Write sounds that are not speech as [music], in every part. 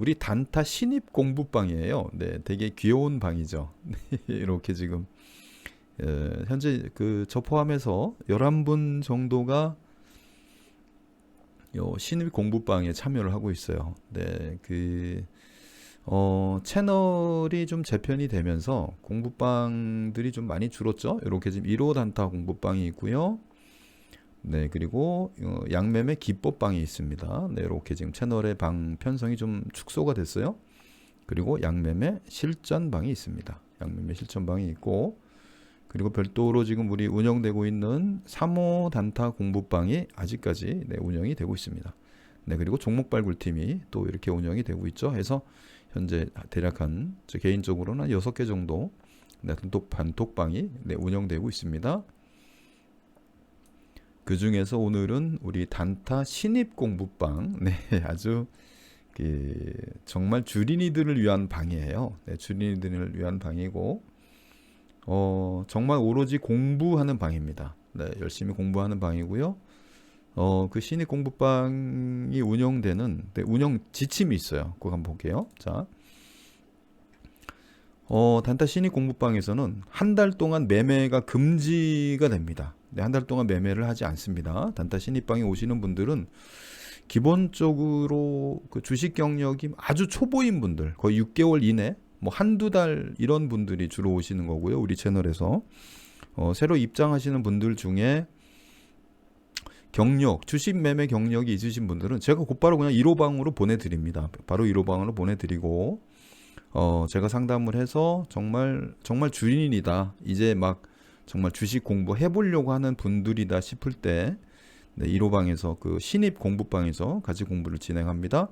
우리 단타 신입 공부방이에요. 네, 되게 귀여운 방이죠. [laughs] 이렇게 지금 에, 현재 그 저 포함해서 11분 정도가 요 신입 공부방에 참여를 하고 있어요. 네, 그 어, 채널이 좀 재편이 되면서 공부방들이 좀 많이 줄었죠. 이렇게 지금 1호 단타 공부방이 있고요. 네, 그리고 어, 양매매 기법방이 있습니다. 네, 이렇게 지금 채널의 방 편성이 좀 축소가 됐어요. 그리고 양매매 실전방이 있습니다. 양매매 실전방이 있고 그리고 별도로 지금 우리 운영되고 있는 3호 단타 공부방이 아직까지 네, 운영이 되고 있습니다. 네, 그리고 종목 발굴팀이 또 이렇게 운영이 되고 있죠. 해서 현재 대략 한저 개인적으로는 한 6개 정도 네, 단톡 반톡방이 네, 운영되고 있습니다. 그 중에서 오늘은 우리 단타 신입 공부방, [laughs] 네, 아주 그 정말 주린이들을 위한 방이에요. 네, 주린이들을 위한 방이고, 어, 정말 오로지 공부하는 방입니다. 네, 열심히 공부하는 방이고요. 어, 그 신입 공부방이 운영되는 네, 운영 지침이 있어요. 그거 한번 볼게요. 자, 어, 단타 신입 공부방에서는 한 달 동안 매매가 금지가 됩니다. 네, 한 달 동안 매매를 하지 않습니다. 단타 신입방에 오시는 분들은 기본적으로 그 주식 경력이 아주 초보인 분들, 거의 6개월 이내, 뭐 한두 달 이런 분들이 주로 오시는 거고요. 우리 채널에서. 어, 새로 입장하시는 분들 중에 경력, 주식 매매 경력이 있으신 분들은 제가 곧바로 그냥 1호방으로 보내드립니다. 바로 1호방으로 보내드리고, 어, 제가 상담을 해서 정말, 정말 주인이다. 이제 막 정말 주식 공부 해 보려고 하는 분들이다 싶을 때, 네, 1호방에서 그 신입 공부방에서 같이 공부를 진행합니다.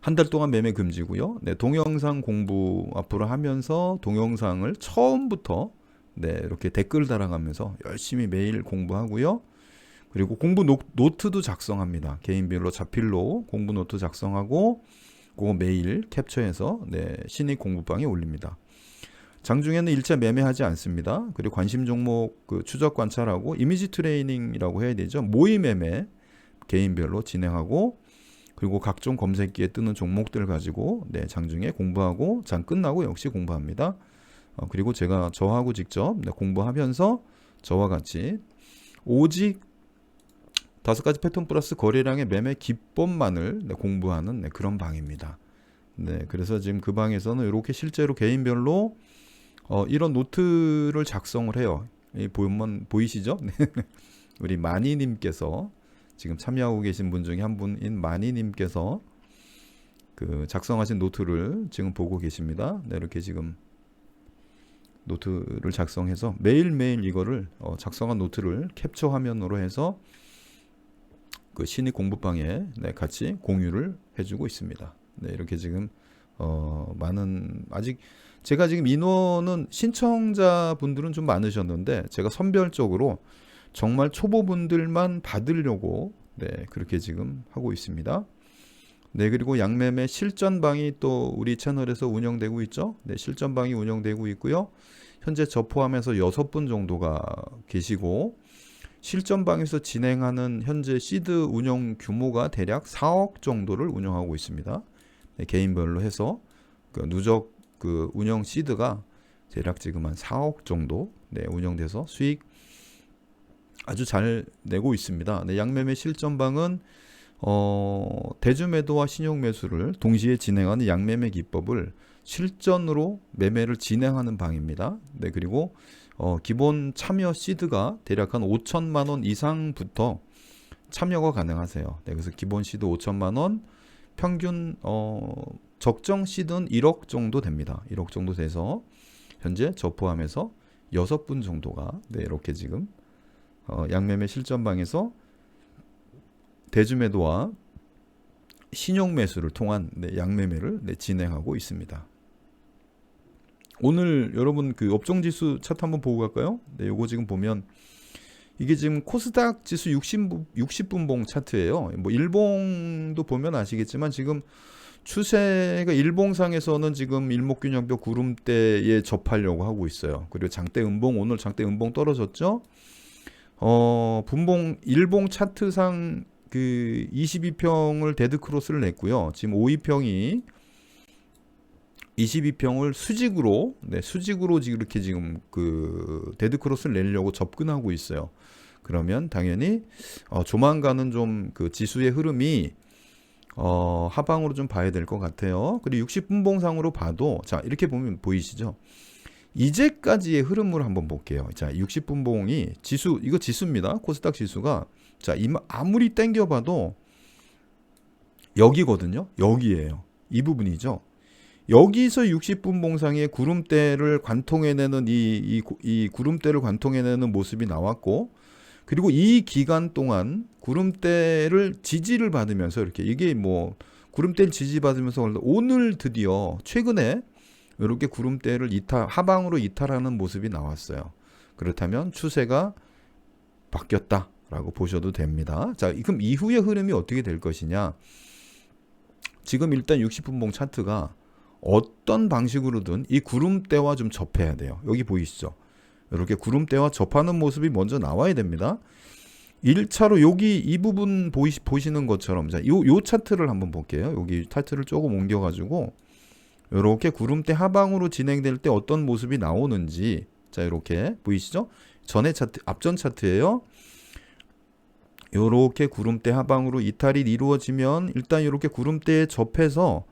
한 달 동안 매매 금지고요. 네, 동영상 공부 앞으로 하면서 동영상을 처음부터 네, 이렇게 댓글 달아가면서 열심히 매일 공부하고요. 그리고 공부 노, 노트도 작성합니다. 개인별로 자필로 공부 노트 작성하고 그거 매일 캡처해서 네, 신입 공부방에 올립니다. 장중에는 일차 매매하지 않습니다. 그리고 관심 종목 그 추적 관찰하고 이미지 트레이닝이라고 해야 되죠. 모의 매매 개인별로 진행하고 그리고 각종 검색기에 뜨는 종목들 가지고 네, 장중에 공부하고 장 끝나고 역시 공부합니다. 어, 그리고 제가 저하고 직접 네, 공부하면서 저와 같이 오직 다섯 가지 패턴 플러스 거래량의 매매 기법만을 네, 공부하는 네, 그런 방입니다. 네, 그래서 지금 그 방에서는 이렇게 실제로 개인별로 어, 이런 노트를 작성을 해요. 이 보면 보이시죠? [laughs] 네. 우리 마니님께서 지금 참여하고 계신 분 중에 한 분인 마니님께서 그 작성하신 노트를 지금 보고 계십니다. 네, 이렇게 지금 노트를 작성해서 매일매일 이거를 어, 작성한 노트를 캡처 화면으로 해서 그 신입 공부방에 네, 같이 공유를 해주고 있습니다. 네, 이렇게 지금 어, 많은 아직 제가 지금 인원은 신청자 분들은 좀 많으셨는데 제가 선별적으로 정말 초보분들만 받으려고 네, 그렇게 지금 하고 있습니다. 네, 그리고 양매매 실전방이 또 우리 채널에서 운영되고 있죠. 네, 실전방이 운영되고 있고요. 현재 저 포함해서 여섯 분 정도가 계시고 실전방에서 진행하는 현재 시드 운영 규모가 대략 4억 정도를 운영하고 있습니다. 네, 개인별로 해서 그 누적 그 운영 시드가 대략 지금 한 4억 정도 네, 운영돼서 수익 아주 잘 내고 있습니다. 네, 양매매 실전방은 어, 대주 매도와 신용 매수를 동시에 진행하는 양매매 기법을 실전으로 매매를 진행하는 방입니다. 네, 그리고 어, 기본 참여 시드가 대략 한 5천만 원 이상부터 참여가 가능하세요. 네, 그래서 기본 시드 5천만 원, 평균 어, 적정 시드는 1억 정도 됩니다. 1억 정도 돼서 현재 저 포함해서 6분 정도가 네, 이렇게 지금 어, 양매매 실전방에서 대주매도와 신용 매수를 통한 네, 양매매를 네, 진행하고 있습니다. 오늘 여러분 그 업종 지수 차트 한번 보고 갈까요? 네, 요거 지금 보면 이게 지금 코스닥 지수 60, 60분봉 차트예요. 뭐 일봉도 보면 아시겠지만 지금 추세가 일봉상에서는 지금 일목균형표 구름대에 접하려고 하고 있어요. 그리고 장대 음봉 오늘 장대 음봉 떨어졌죠? 어, 분봉 일봉 차트상 그 22평을 데드 크로스를 냈고요. 지금 52평이 22평을 수직으로 네, 수직으로 이렇게 지금 그 데드 크로스를 내려고 접근하고 있어요. 그러면 당연히 어, 조만간은 좀 그 지수의 흐름이 어, 하방으로 좀 봐야 될 것 같아요. 그리고 60분봉상으로 봐도 자 이렇게 보면 보이시죠? 이제까지의 흐름을 한번 볼게요. 자 60분봉이 지수 이거 지수입니다. 코스닥 지수가 자 이마- 아무리 땡겨봐도 여기거든요. 여기에요. 이 부분이죠. 여기서 60분 봉상의 구름대를 관통해내는 이, 이, 구- 이 구름대를 관통해내는 모습이 나왔고 그리고 이 기간 동안 구름대를 지지를 받으면서 이렇게 이게 뭐 구름대를 지지받으면서 오늘 드디어 최근에 이렇게 구름대를 이탈 하방으로 이탈하는 모습이 나왔어요. 그렇다면 추세가 바뀌었다라고 보셔도 됩니다. 자, 그럼 이후의 흐름이 어떻게 될 것이냐? 지금 일단 60분봉 차트가 어떤 방식으로든 이 구름대와 좀 접해야 돼요. 여기 보이시죠? 이렇게 구름대와 접하는 모습이 먼저 나와야 됩니다. 1차로 여기 이 부분 보이, 보시는 것처럼 자, 요, 요 차트를 한번 볼게요. 여기 차트를 조금 옮겨 가지고 이렇게 구름대 하방으로 진행될 때 어떤 모습이 나오는지 자, 이렇게 보이시죠? 전에 차트 앞전 차트예요. 요렇게 구름대 하방으로 이탈이 이루어지면 일단 이렇게 구름대에 접해서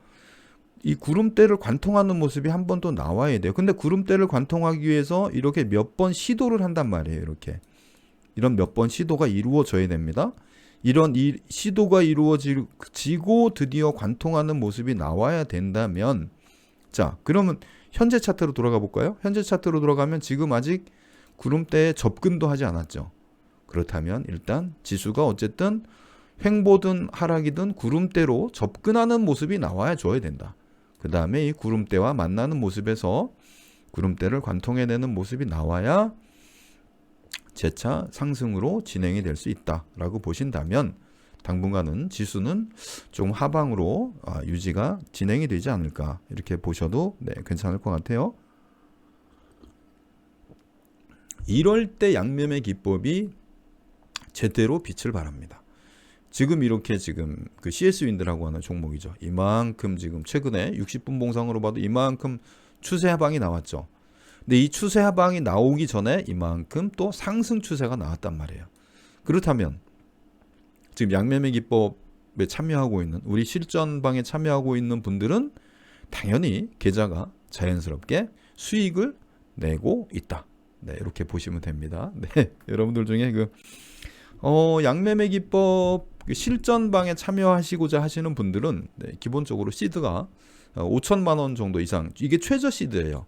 이 구름대를 관통하는 모습이 한 번 더 나와야 돼요. 근데 구름대를 관통하기 위해서 이렇게 몇 번 시도를 한단 말이에요. 이렇게. 이런 몇 번 시도가 이루어져야 됩니다. 이런 이 시도가 이루어지고 드디어 관통하는 모습이 나와야 된다면 자, 그러면 현재 차트로 돌아가 볼까요? 현재 차트로 돌아가면 지금 아직 구름대에 접근도 하지 않았죠. 그렇다면 일단 지수가 어쨌든 횡보든 하락이든 구름대로 접근하는 모습이 나와야 줘야 된다. 그 다음에 이 구름대와 만나는 모습에서 구름대를 관통해내는 모습이 나와야 재차 상승으로 진행이 될 수 있다라고 보신다면 당분간은 지수는 좀 하방으로 아, 유지가 진행이 되지 않을까 이렇게 보셔도 네, 괜찮을 것 같아요. 이럴 때 양매매 기법이 제대로 빛을 발합니다. 지금 이렇게 지금 그 CS 윈드라고 하는 종목이죠. 이만큼 지금 최근에 60분 봉상으로 봐도 이만큼 추세 하방이 나왔죠. 근데 이 추세 하방이 나오기 전에 이만큼 또 상승 추세가 나왔단 말이에요. 그렇다면 지금 양매매 기법에 참여하고 있는 우리 실전방에 참여하고 있는 분들은 당연히 계좌가 자연스럽게 수익을 내고 있다. 네, 이렇게 보시면 됩니다. 네, [laughs] 여러분들 중에 그 어, 양매매 기법 그 실전방에 참여하시고자 하시는 분들은 네, 기본적으로 시드가 어, 5천만 원 정도 이상 이게 최저 시드예요.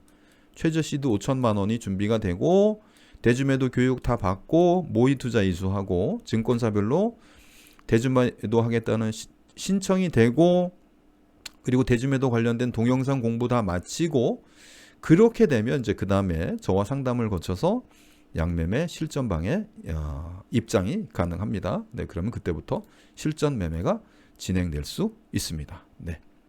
최저 시드 5천만 원이 준비가 되고 대주매도 교육 다 받고 모의 투자 이수하고 증권사별로 대주매도 하겠다는 시- 신청이 되고 그리고 대주매도 관련된 동영상 공부 다 마치고 그렇게 되면 이제 그 다음에 저와 상담을 거쳐서 양매매 실전 어, 입장이 가능합니다. 네, 그러면 그때부터 실전 매매가 진행될 수 있습니다. 네.